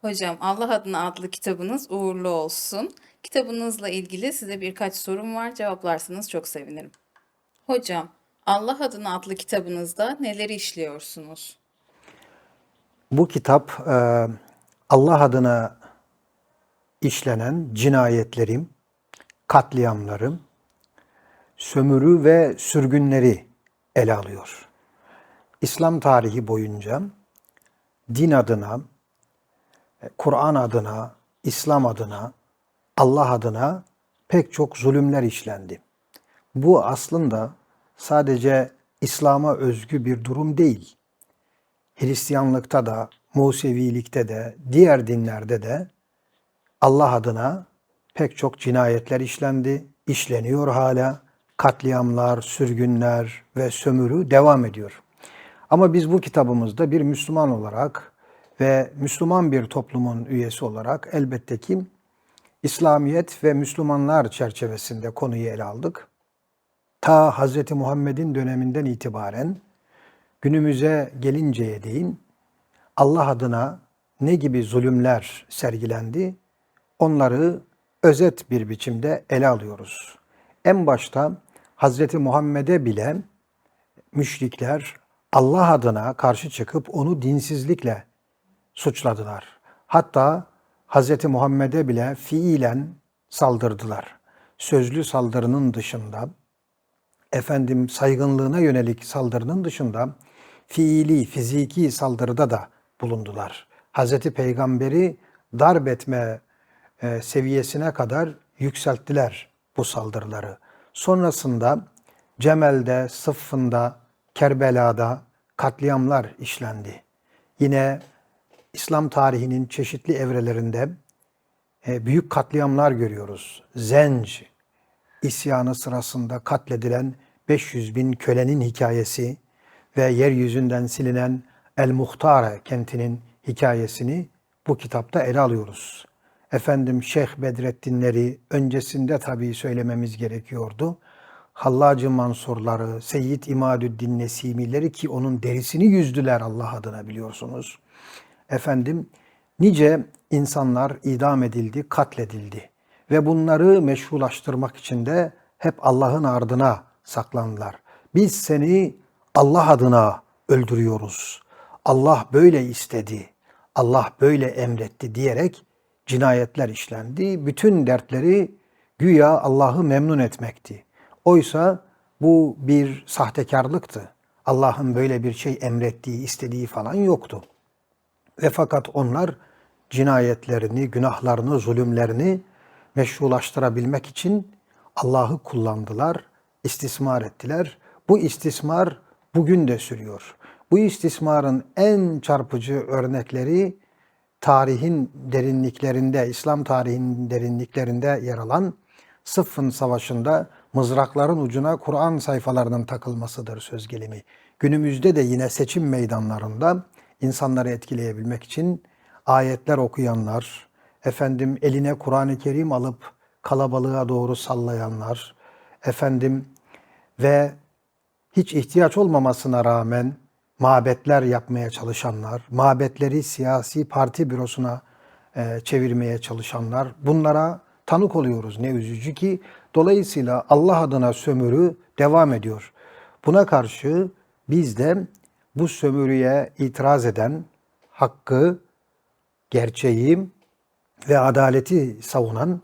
Hocam Allah adına adlı kitabınız uğurlu olsun. Kitabınızla ilgili size birkaç sorum var. Cevaplarsanız çok sevinirim. Hocam, Allah adına adlı kitabınızda neleri işliyorsunuz? Bu kitap e, Allah adına işlenen cinayetlerim, katliamlarım, sömürü ve sürgünleri ele alıyor. İslam tarihi boyunca din adına, Kur'an adına, İslam adına, Allah adına pek çok zulümler işlendi. Bu aslında sadece İslam'a özgü bir durum değil. Hristiyanlıkta da, Musevilikte de, diğer dinlerde de Allah adına pek çok cinayetler işlendi, işleniyor hala. Katliamlar, sürgünler ve sömürü devam ediyor. Ama biz bu kitabımızda bir Müslüman olarak ve Müslüman bir toplumun üyesi olarak elbette ki İslamiyet ve Müslümanlar çerçevesinde konuyu ele aldık. Ta Hz. Muhammed'in döneminden itibaren günümüze gelinceye değin Allah adına ne gibi zulümler sergilendi onları özet bir biçimde ele alıyoruz. En başta Hz. Muhammed'e bile müşrikler Allah adına karşı çıkıp onu dinsizlikle suçladılar. Hatta Hz. Muhammed'e bile fiilen saldırdılar. Sözlü saldırının dışında, efendim saygınlığına yönelik saldırının dışında fiili, fiziki saldırıda da bulundular. Hz. Peygamber'i darp etme e, seviyesine kadar yükselttiler bu saldırıları. Sonrasında Cemel'de, Sıffın'da, Kerbela'da katliamlar işlendi. Yine İslam tarihinin çeşitli evrelerinde e, büyük katliamlar görüyoruz. Zenc isyanı sırasında katledilen 500 bin kölenin hikayesi ve yeryüzünden silinen El Muhtare kentinin hikayesini bu kitapta ele alıyoruz. Efendim Şeyh Bedrettinleri öncesinde tabii söylememiz gerekiyordu. Hallacı Mansurları, Seyyid İmadüddin Nesimileri ki onun derisini yüzdüler Allah adına biliyorsunuz. Efendim nice insanlar idam edildi, katledildi ve bunları meşrulaştırmak için de hep Allah'ın ardına saklandılar. Biz seni Allah adına öldürüyoruz. Allah böyle istedi. Allah böyle emretti diyerek cinayetler işlendi. Bütün dertleri güya Allah'ı memnun etmekti. Oysa bu bir sahtekarlıktı. Allah'ın böyle bir şey emrettiği, istediği falan yoktu. Ve fakat onlar cinayetlerini, günahlarını, zulümlerini meşrulaştırabilmek için Allah'ı kullandılar, istismar ettiler. Bu istismar bugün de sürüyor. Bu istismarın en çarpıcı örnekleri tarihin derinliklerinde, İslam tarihinin derinliklerinde yer alan Sıffın Savaşı'nda mızrakların ucuna Kur'an sayfalarının takılmasıdır söz gelimi. Günümüzde de yine seçim meydanlarında insanları etkileyebilmek için ayetler okuyanlar, efendim eline Kur'an-ı Kerim alıp kalabalığa doğru sallayanlar, efendim ve hiç ihtiyaç olmamasına rağmen mabetler yapmaya çalışanlar, mabetleri siyasi parti bürosuna e, çevirmeye çalışanlar bunlara tanık oluyoruz. Ne üzücü ki dolayısıyla Allah adına sömürü devam ediyor. Buna karşı biz de bu sömürüye itiraz eden, hakkı, gerçeği ve adaleti savunan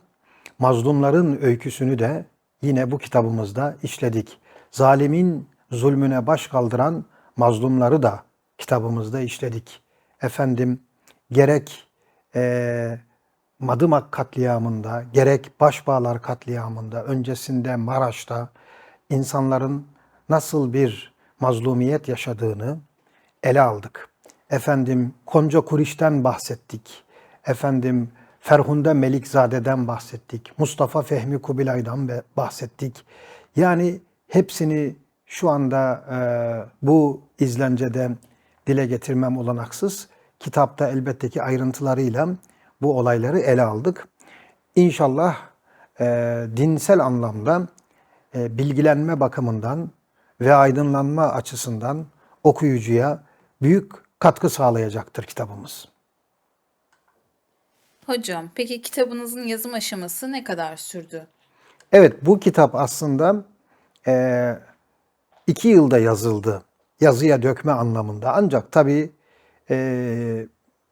mazlumların öyküsünü de yine bu kitabımızda işledik. Zalimin zulmüne baş kaldıran mazlumları da kitabımızda işledik. Efendim gerek e, Madımak katliamında, gerek Başbağlar katliamında, öncesinde Maraş'ta insanların nasıl bir mazlumiyet yaşadığını ele aldık. Efendim Konca Kuriş'ten bahsettik. Efendim Ferhunde Melikzade'den bahsettik. Mustafa Fehmi Kubilay'dan bahsettik. Yani hepsini şu anda e, bu izlencede dile getirmem olanaksız. Kitapta elbette ki ayrıntılarıyla bu olayları ele aldık. İnşallah e, dinsel anlamda e, bilgilenme bakımından ve aydınlanma açısından okuyucuya büyük katkı sağlayacaktır kitabımız. Hocam, peki kitabınızın yazım aşaması ne kadar sürdü? Evet, bu kitap aslında eee, iki yılda yazıldı. Yazıya dökme anlamında. Ancak tabii eee,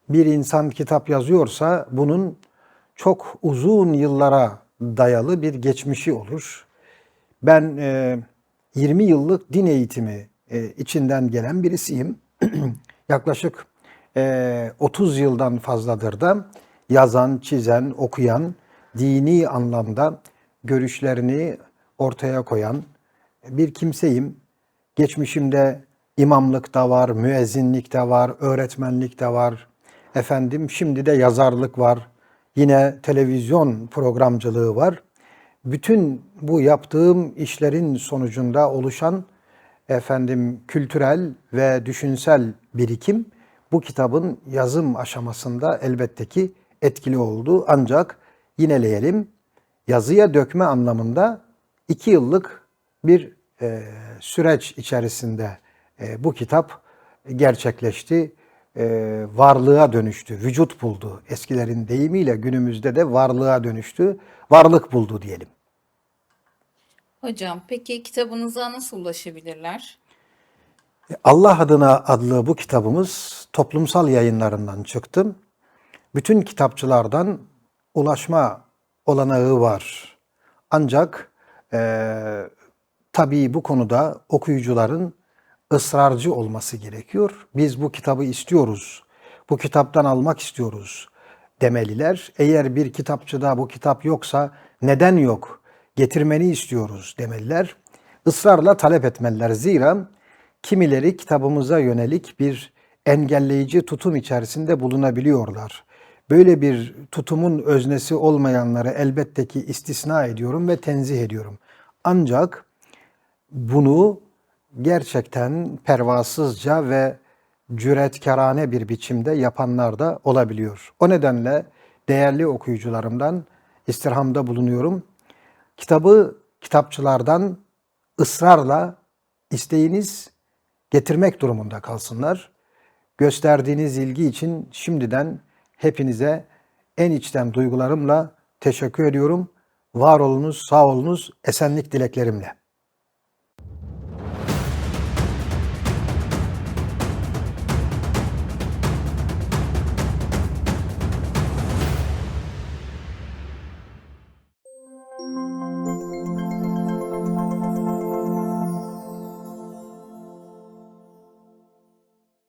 bir insan kitap yazıyorsa bunun çok uzun yıllara dayalı bir geçmişi olur. Ben eee, 20 yıllık din eğitimi eee, içinden gelen birisiyim. Yaklaşık eee, 30 yıldan fazladır da yazan, çizen, okuyan, dini anlamda görüşlerini ortaya koyan bir kimseyim. Geçmişimde imamlık da var, müezzinlik de var, öğretmenlik de var. Efendim şimdi de yazarlık var. Yine televizyon programcılığı var. Bütün bu yaptığım işlerin sonucunda oluşan efendim kültürel ve düşünsel birikim bu kitabın yazım aşamasında elbette ki etkili oldu. Ancak yineleyelim yazıya dökme anlamında iki yıllık bir e, süreç içerisinde e, bu kitap gerçekleşti. E, varlığa dönüştü, vücut buldu. Eskilerin deyimiyle günümüzde de varlığa dönüştü, varlık buldu diyelim. Hocam, peki kitabınıza nasıl ulaşabilirler? Allah adına adlı bu kitabımız toplumsal yayınlarından çıktı. Bütün kitapçılardan ulaşma olanağı var. Ancak eee tabii bu konuda okuyucuların ısrarcı olması gerekiyor. Biz bu kitabı istiyoruz, bu kitaptan almak istiyoruz demeliler. Eğer bir kitapçıda bu kitap yoksa neden yok, getirmeni istiyoruz demeliler. Israrla talep etmeliler. Zira kimileri kitabımıza yönelik bir engelleyici tutum içerisinde bulunabiliyorlar. Böyle bir tutumun öznesi olmayanları elbette ki istisna ediyorum ve tenzih ediyorum. Ancak bunu gerçekten pervasızca ve cüretkarane bir biçimde yapanlar da olabiliyor. O nedenle değerli okuyucularımdan istirhamda bulunuyorum. Kitabı kitapçılardan ısrarla isteğiniz getirmek durumunda kalsınlar. Gösterdiğiniz ilgi için şimdiden hepinize en içten duygularımla teşekkür ediyorum. Var olunuz, sağ olunuz, esenlik dileklerimle.